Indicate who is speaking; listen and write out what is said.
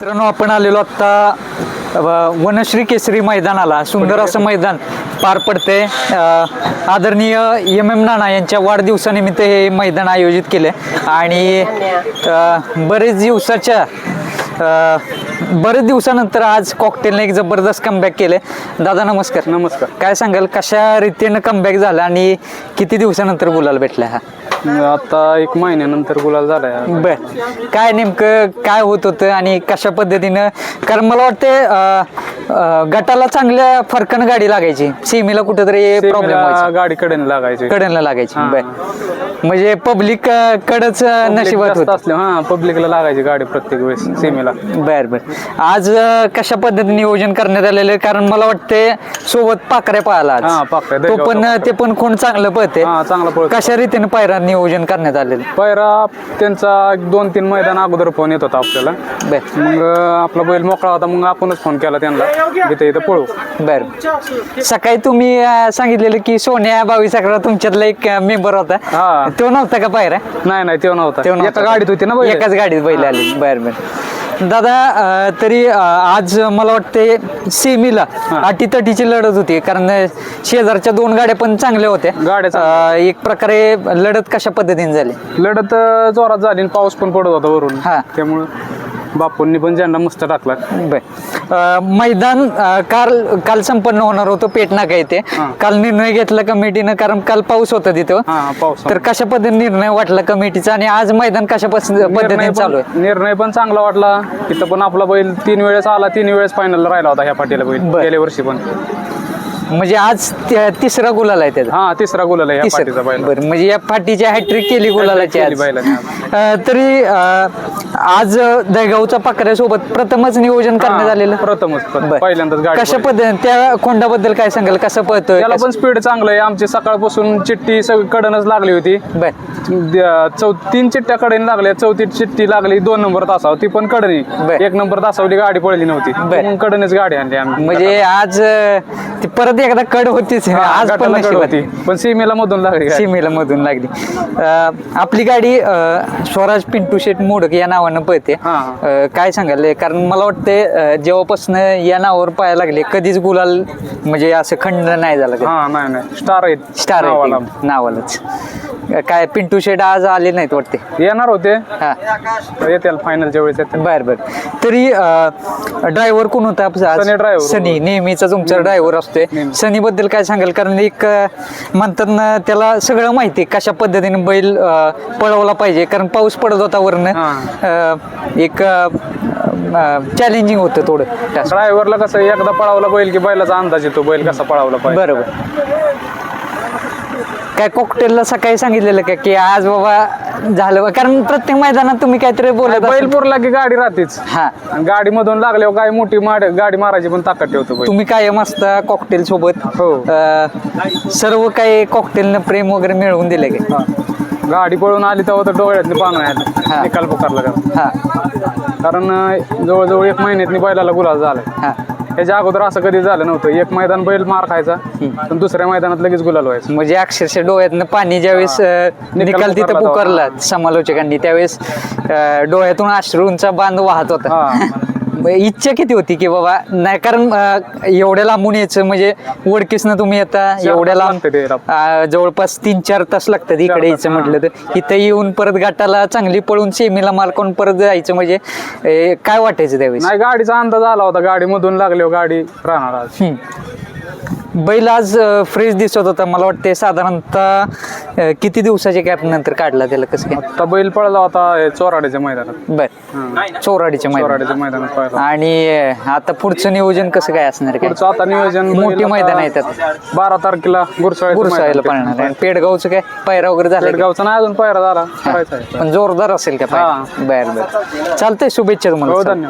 Speaker 1: मित्रांनो आपण आलेलो आता अ, वनश्री केसरी मैदानाला. सुंदर असं मैदान पार पडते आदरणीय एम एम नाना यांच्या वाढदिवसानिमित्त हे मैदान आयोजित केले आणि बरेच दिवसाच्या बरेच दिवसानंतर आज कॉकटेलने एक जबरदस्त कमबॅक केले दादा नमस्कार.
Speaker 2: नमस्कार.
Speaker 1: काय सांगाल कशा रीतीनं कमबॅक झाला आणि किती दिवसानंतर बोलायला भेटला हा?
Speaker 2: आता एक महिन्यानंतर गुलाल झालाय
Speaker 1: बर. काय नेमकं काय होत होतं आणि कशा पद्धतीनं? कारण मला वाटते गटाला चांगल्या फरकानं गाडी लागायची. सीमेला कुठेतरी प्रॉब्लेम
Speaker 2: गाडी कडेने लागायची.
Speaker 1: कडेला लागायची. बर. म्हणजे पब्लिक कडच नशिबात
Speaker 2: असल्या हा पब्लिकला लागायची गाडी प्रत्येक वेळेस सेमीला.
Speaker 1: बर बर. आज कशा पद्धतीने नियोजन करण्यात आलेलं? कारण मला वाटते सोबत पाकऱ्या.
Speaker 2: हा, पाकऱ्या,
Speaker 1: तो पण ते पण कोण चांगलं पळते
Speaker 2: चांगला
Speaker 1: कशा रीतीने पायरा नियोजन करण्यात आलेलं.
Speaker 2: पहिला त्यांचा एक दोन तीन मैदान अगोदर फोन येत होता आपल्याला.
Speaker 1: बर.
Speaker 2: मग आपला बैल मोकळा होता मग आपणच फोन केला त्यांना. इथे इथं पळू.
Speaker 1: बर. सकाळी तुम्ही अं, सांगितलेलं की सोन्या बावीस अकरा तुमच्यातला एक मेंबर होता.
Speaker 2: हा.
Speaker 1: तो नव्हता का पायरा
Speaker 2: नाही नाही तेव्हा नव्हता.
Speaker 1: तो नव्हता.
Speaker 2: एका? गाडीत होती ना बैल?
Speaker 1: एकाच गाडीत बैल आले बर बर. दादा अं, तरी अं, आज मला वाटते सेमीला अटीतटीची लढत होती कारण शेजारच्या दोन गाड्या पण चांगल्या होत्या
Speaker 2: गाड्या.
Speaker 1: अं, एक प्रकारे लढत कशा पद्धतीने झाली
Speaker 2: लढत अं, जोरात झाली आणि पाऊस पण पडत होता वरून
Speaker 1: हा.
Speaker 2: त्यामुळं बापूंनी पण झेंडा मस्त टाकला.
Speaker 1: बर. अं, मैदान अं, काल काल संपन्न होणार होतं पेटनाका येते. काल निर्णय घेतला कमिटीनं कारण काल पाऊस होता तिथं.
Speaker 2: हा पाऊस
Speaker 1: तर कशा पद्धतीने निर्णय वाटला कमिटीचा? आणि आज मैदान कशा पस- पद्धतीने चालू
Speaker 2: पण-
Speaker 1: आहे?
Speaker 2: निर्णय पण चांगला वाटला. तिथं पण आपला बैल तीन वेळेस आला तीन वेळेस फायनल राहिला होता ह्या पाटीला बैल.
Speaker 1: बर.
Speaker 2: गेल्या वर्षी पण.
Speaker 1: म्हणजे आज त्या- तिसरा गुलाल आहे त्याचा.
Speaker 2: हा तिसरा गुलाल आहे
Speaker 1: तिसरा.
Speaker 2: बैल.
Speaker 1: बरं म्हणजे या फाटीची हॅट्रिक केली गुलालाची आज. अं, तरी अं, आज दहगावचा पाकऱ्यासोबत प्रथमच नियोजन करण्यात आलेलं?
Speaker 2: प्रथमच
Speaker 1: बर.
Speaker 2: पहिल्यांदाच गाडी
Speaker 1: कशा
Speaker 2: पळली.
Speaker 1: पद्धतीने त्या कोंडाबद्दल काय सांगाल? कसं पळतोय?
Speaker 2: त्याला पण स्पीड चांगलं आहे. आमची सकाळपासून चिठ्ठी सगळी कडनच लागली होती.
Speaker 1: बर.
Speaker 2: चौ तीन चिठ्ठ्या कडेने लागल्या. चौथी चिठ्ठी लागली दोन नंबर तासावर. ती पण कडनी.
Speaker 1: बर.
Speaker 2: एक नंबर तासावली गाडी पळली नव्हती.
Speaker 1: बर.
Speaker 2: मग कडनेच गाडी आणली आम्ही.
Speaker 1: म्हणजे आज अं, ती परत एकदा कड होतीच. आज पण नशिबात.
Speaker 2: होती. पण सीमेला मधून लागली.
Speaker 1: सीमेला मधून लागली. आपली गाडी स्वराज पिंटू शेट मोडक या नावानं पळते. काय सांगाल कारण मला वाटते अं, जेव्हापासून या नावावर पाहायला लागले कधीच गुलाल म्हणजे असं खंड नाही झालं
Speaker 2: स्टार आहेत
Speaker 1: स्टार नावालाच. काय पिंटू शेट आज आले नाहीत वाटते
Speaker 2: येणार होते.
Speaker 1: हा.
Speaker 2: येतील फायनलच्या वेळेस
Speaker 1: बर बर. तरी ड्रायव्हर कोण होता?
Speaker 2: सनी driver.
Speaker 1: सनी नेहमीचा तुमचा ड्रायव्हर असतोय.
Speaker 2: नेहमी.
Speaker 1: सनी बद्दल काय सांगाल कारण एक म्हणतात ना त्याला सगळं माहिती आहे, कशा पद्धतीने बैल पळवला पाहिजे कारण पाऊस पडत होता वरनं. अं, एक चॅलेंजिंग होतं थोडं.
Speaker 2: ड्रायव्हरला कसं एकदा पळावला बैल की बैलाचा अंदाज येतो बैल कसा पळावला पाहिजे
Speaker 1: बरोबर काय कॉकटेलला सकाळी सांगितलेलं का की आज बाबा झालं बा. कारण प्रत्येक मैदानात तुम्ही काहीतरी बोलत
Speaker 2: बैल
Speaker 1: असाल.
Speaker 2: पुरला की गाडी राहतेच
Speaker 1: हा
Speaker 2: आणि गाडी मधून लागल्यावर काय मोठी माड- गाडी मारायची पण ताकद ठेवतो बैल
Speaker 1: तुम्ही कायम असता कॉकटेल सोबत
Speaker 2: हो.
Speaker 1: अं, सर्व काही कॉकटेलनं प्रेम वगैरे मिळवून दिले का
Speaker 2: हा. गाडी पळून आली तेव्हा तर डोळ्यातनी पानं
Speaker 1: हा.
Speaker 2: निकाल पुकारला का
Speaker 1: हा
Speaker 2: कारण अं, जवळजवळ एक महिन्यातनी बैलाला गुलाल झालाय
Speaker 1: हा
Speaker 2: त्याच्या अगोदर असं कधी झालं नव्हतं. एक मैदान बैल मार खायचा पण दुसऱ्या मैदानात लगेच गुलाल व्हायचं.
Speaker 1: म्हणजे अक्षरशः डोळ्यातनं पाणी ज्यावेळेस अं,
Speaker 2: निकाल
Speaker 1: निकाल तिथं
Speaker 2: पुकारला
Speaker 1: पुकारला समालोचकांनी त्यावेळेस अं, डोळ्यातून अश्रूंचा बांध वाहत होता.
Speaker 2: हा.
Speaker 1: इच्छा किती होती की बाबा नाही कारण अं, एवढ्या लांबून यायचं म्हणजे वडकीसनं तुम्ही येता एवढ्या लांब. अं, जवळपास तीन चार तास लागतात इकडे यायचं
Speaker 2: हा.
Speaker 1: म्हटलं तर इथं येऊन परत गाठाला चांगली पळून सेमीला मालकून परत जायचं म्हणजे अं, काय वाटायचं त्यावेळेस
Speaker 2: नाही गाडीचा अंदाज आला होता गाडी मधून लागल्यावर गाडी राहणार आज
Speaker 1: हम्म. बैल आज फ्रेश दिसत होता. मला वाटते साधारणतः किती दिवसाच्या गॅप नंतर काढला त्याला कसं काय?
Speaker 2: आता बैल पळला होता हे चोराड्याच्या मैदानात.
Speaker 1: बर.
Speaker 2: हा.
Speaker 1: चोराडीच्या मैदान
Speaker 2: चोराड्याच्या मैदानात पळला.
Speaker 1: आणि आता पुढचं नियोजन कसं काय असणार आहे? काय
Speaker 2: पुढचं आता नियोजन
Speaker 1: मोठी
Speaker 2: बैल
Speaker 1: मैदान आहेत आता.
Speaker 2: बारा तारखेला गुरसाळ्याचं
Speaker 1: गुरसाळ्याला. पळणार आहे. पेडगावचं काय? पायरा वगैरे झालं का?
Speaker 2: पेडगावचा नाही अजून पायरा झाला. करायचा आहे.
Speaker 1: पण जोरदार असेल का
Speaker 2: हा.
Speaker 1: बर बर. चालतंय शुभेच्छा
Speaker 2: हो
Speaker 1: तुम्हाला
Speaker 2: धन्यवाद.